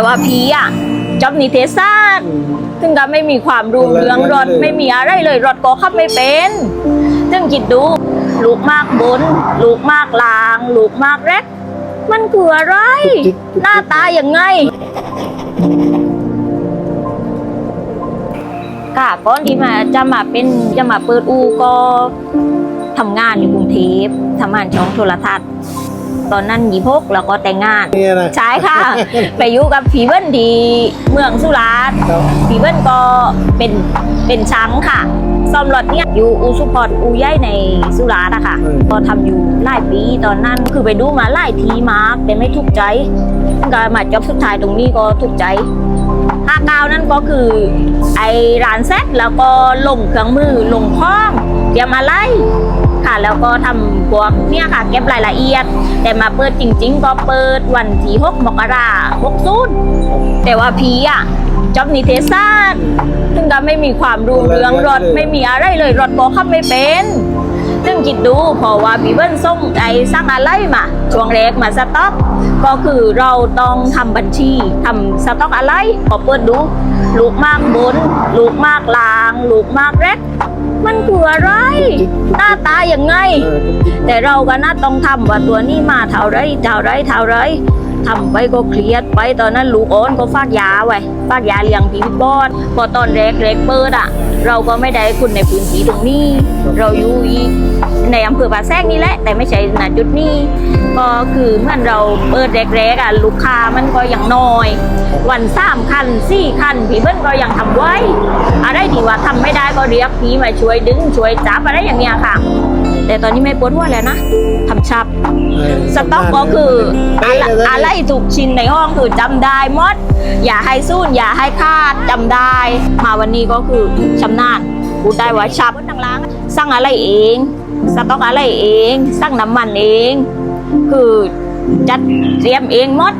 แต่ว่าพีอะจอบนิเทศศาสตร์ซึ่งก็ไม่มีความรู้เรื่องรถไม่มีอะไรเลยรถก็ขับไม่เป็น ซึ่งคิดดู ลูกมากบน ลูกมากลาง ลูกมากแรก มันคืออะไร หน้าตาอย่างไงค่ะก่อนที่มาจะมาเป็นจะมาเปิดอูก็ทำงานอยู่กรุงเทพทำงานช่องโทรทัศน์ ตอนนั้นยี่พกแล้วก็แต่งงานนี่นะ ใช่ค่ะ ไปอยู่กับผีเบิ้ลดีเมืองสุราษฎร์ครับ ผีเบิ้ลก็เป็นเป็นช้างค่ะซ่อมรถเนี่ยอยู่อูสุพอร์ตอูย่ายในสุราษฎร์อะค่ะอืมก็ทำอยู่หลายปีตอนนั้นคือไปดูมาหลายทีมากแต่ไม่ถูกใจก็มาจบสุดท้ายตรงนี้ก็ถูกใจห้าเก้านั่นก็คือไอร้านเซ็ตแล้วก็ลงเครื่องมือลงข้องเตรียมอะไร ค่ะ แล้วก็ทำพวกเนี่ยค่ะ เก็บรายละเอียด แต่มาเปิดจริง ๆ ก็เปิดวันที่6มกราคม60แต่ว่าพีอะจอบนิเทศศาสตร์ซึ่งก็ไม่มีความรู้เรื่องรถไม่มีอะไรเลยรถก็ขับไม่เป็นซึ่งคิดดูเพราะว่าบีเบิ้ลส่งไอ้สร้างอะไรมาช่วงแรกมาสต็อกก็คือเราต้องทำบัญชีทำสต็อกอะไรพอเปิดดู ลูกมากบน ลูกมากลาง ลูกมากแรก มันคืออะไรหน้าตาอย่างไงเออทุกทิศแต่เราก็น่าต้องทำว่าตัวนี้มาเท่าไรเท่าไรเท่าไร ทำไปก็เครียดไปตอนนั้นลูกโอนก็ฟากยาไว้ฟากยาเลี้ยงผีบอดพอตอนแรกแรกเปิดอะ เราก็ไม่ได้คุณในพื้นที่ตรงนี้ เราอยู่อีในอำเภอป่าแซกนี่แหละ แต่ไม่ใช่ณจุดนี้ ก็คือเมื่อเราเปิดแรกๆอะลูกค้ามันก็ยังน้อย วันสามคันสี่คันผีเบิ้ลก็ยังทำไว้ อะไรที่ว่าทำไม่ได้ก็เรียกผีมาช่วยดึงช่วยจับอะไรอย่างเงี้ยค่ะ แต่ตอนนี้ไม่ปวดหัวแล้วนะ ชับเออสต็อกก็คือเป๊ะอะไรเลยนะอะไรถูกชิ้นในห้องคือจำได้หมด อย่าให้สู้อย่าให้คาดจำได้ มาวันนี้ก็คือชำนาญพูดได้ว่าชับทางล้างสั่งอะไรเอง สต็อกอะไรเองสั่งน้ำมันเอง คือจัดเตรียมเองหมด